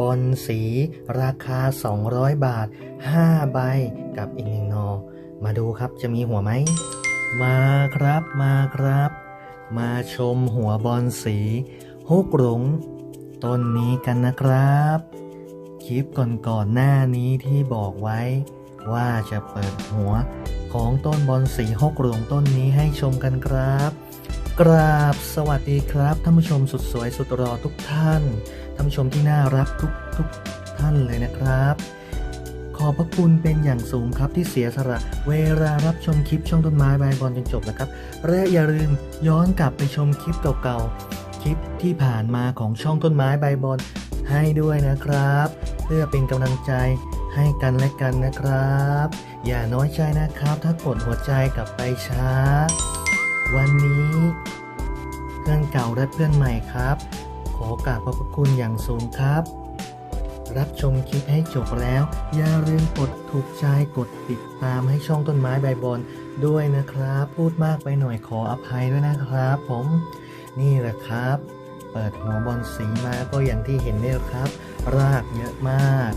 บอลสี ราคา 200 บาท 5 ใบกับอีกหนึ่งนอ มาดูครับจะมีหัวไหม มาครับมาครับ มาชมหัวบอลสีฮกหลงต้นนี้กันนะครับ คลิปก่อนๆหน้านี้ที่บอกไว้ ว่าจะเปิดหัวของต้นบอลสีฮกหลงต้นนี้ให้ชมกันครับ กราบสวัสดีครับท่านผู้ชมสุดสวยสุดรอทุกท่านท่านผู้ชมที่น่ารักทุกทุกท่านเลยนะครับ ขอบพระคุณเป็นอย่างสูงครับที่เสียสละเวลารับชมคลิปช่องต้นไม้ใบบอลจนจบนะครับ และอย่าลืมย้อนกลับไปชมคลิปเก่าๆคลิปที่ผ่านมาของช่องต้นไม้ใบบอลให้ด้วยนะครับ เพื่อเป็นกำลังใจให้กันและกันนะครับ อย่าน้อยใจนะครับ ถ้ากดหัวใจกลับไปช้า วันนี้ เพื่อนเก่าและเพื่อนใหม่ครับ ขอกราบขอบพระคุณอย่างสูงครับ รับชมคลิปให้จบแล้ว อย่าลืมกดถูกใจกดติดตามให้ช่องต้นไม้ใบบอลด้วยนะครับ พูดมากไปหน่อยขออภัยด้วยนะครับ ผมนี่แหละครับ เปิดหัวบอลสีมาก็อย่างที่เห็นนี่ครับ รากเยอะมาก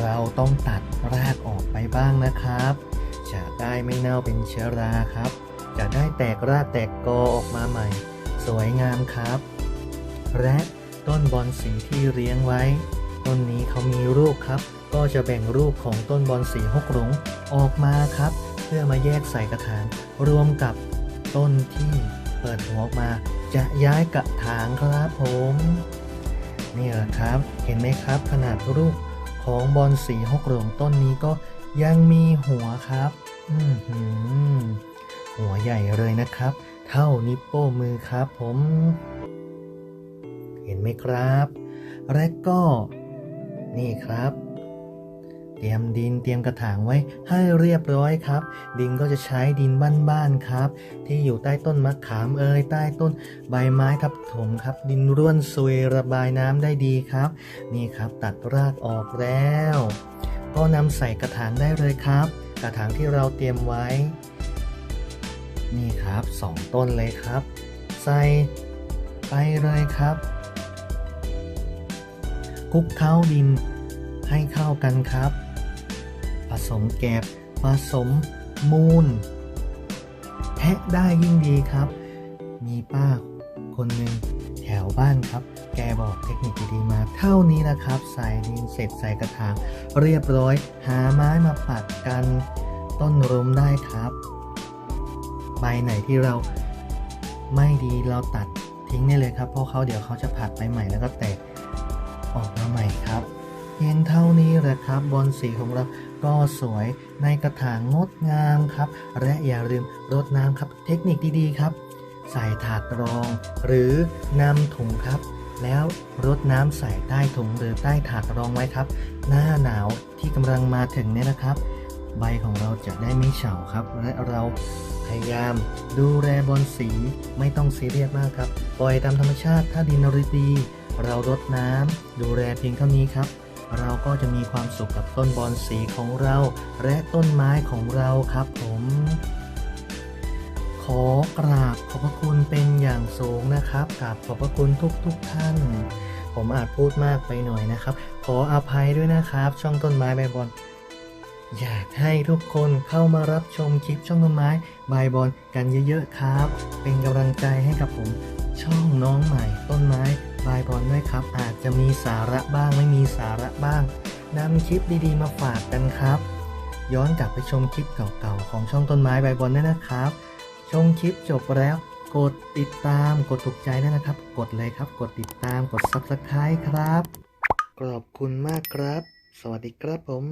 เราต้องตัดรากออกไปบ้างนะครับจะได้ไม่เน่าเป็นเชื้อราครับ จะได้แตกรากแตกกอออกมาใหม่ สวยงามครับ และต้นบอนสีที่เลี้ยงไว้ ต้นนี้เขามีลูกครับ ก็จะแบ่งลูกของต้นบอนสีหกหลงออกมาครับ เพื่อมาแยกใส่กระถางรวมกับต้นที่เปิดหัวออกมา จะย้ายกระถางครับผมนี่แหละครับ เห็นไหมครับ ขนาดลูกของบอนสีหกหลงต้นนี้ก็ยังมีหัวครับ อือ หัวใหญ่เลยนะครับ เท่านิ้วโป้งมือครับผม เห็นไหมครับ และก็ นี่ครับ เตรียมดินเตรียมกระถางไว้ให้เรียบร้อยครับ ดินก็จะใช้ดินบ้านๆครับ ที่อยู่ใต้ต้นมะขามเอ่ยใต้ต้นใบไม้ทับถมครับ ดินร่วนซุยระบายน้ำได้ดีครับ นี่ครับตัดรากออกแล้ว ก็นำใส่กระถางได้เลยครับ กระถางที่เราเตรียมไว้ นี่ครับสองต้นเลยครับ ใส่ไปเลยครับคลุกเคล้าดินให้เข้ากันครับ ผสมแกบผสมมูลแทะได้ยิ่งดีครับ มีป้าคนหนึ่งแถวบ้านครับ แกบอกเทคนิคดีๆมา เท่านี้นะครับ ใส่ดินเสร็จใส่กระถางเรียบร้อย หาไม้มาปักกัน ต้นรมได้ครับ ใบไหนที่เราไม่ดีเราตัดทิ้งได้เลยครับ เพราะเขาเดี๋ยวเขาจะผัดไปใหม่แล้วก็แตกออกมาใหม่ครับเพียงเท่านี้แหละครับบอลสีของเราก็สวยในกระถางงดงามครับ และอย่าลืมรดน้ำครับ เทคนิคดีๆครับ ใส่ถาดรอง หรือนำถุงครับ แล้วรดน้ำใส่ใต้ถุงหรือใต้ถาดรองไว้ครับ หน้าหนาวที่กำลังมาถึงเนี่ยนะครับ ใบของเราจะได้ไม่เฉาครับ และเราพยายามดูแลบอลสีไม่ต้องซีเรียสมากครับ ปล่อยตามธรรมชาติถ้าดินริดีเรารดน้ำดูแลเพียงเท่านี้ครับ เราก็จะมีความสุขกับต้นบอลสีของเรา และต้นไม้ของเราครับผม ขอกราบขอบพระคุณเป็นอย่างสูงนะครับกราบขอบพระคุณทุกทุกๆท่านผมอาจพูดมากไปหน่อยนะครับ ขออภัยด้วยนะครับ ช่องต้นไม้ใบบอล อยากให้ทุกคนเข้ามารับชมคลิปช่องต้นไม้บายบอลกันเยอะๆครับ เป็นกำลังใจให้กับผม ช่องน้องใหม่ต้นไม้บายบอลด้วยครับ อาจจะมีสาระบ้างไม่มีสาระบ้างนำคลิปดีๆมาฝากกันครับ ย้อนกลับไปชมคลิปเก่าๆของช่องต้นไม้ใบบอลได้นะครับ ชมคลิปจบแล้วกดติดตามกดถูกใจได้นะครับ กดเลยครับ กดติดตามกด subscribe ครับ ขอบคุณมากครับ สวัสดีครับผม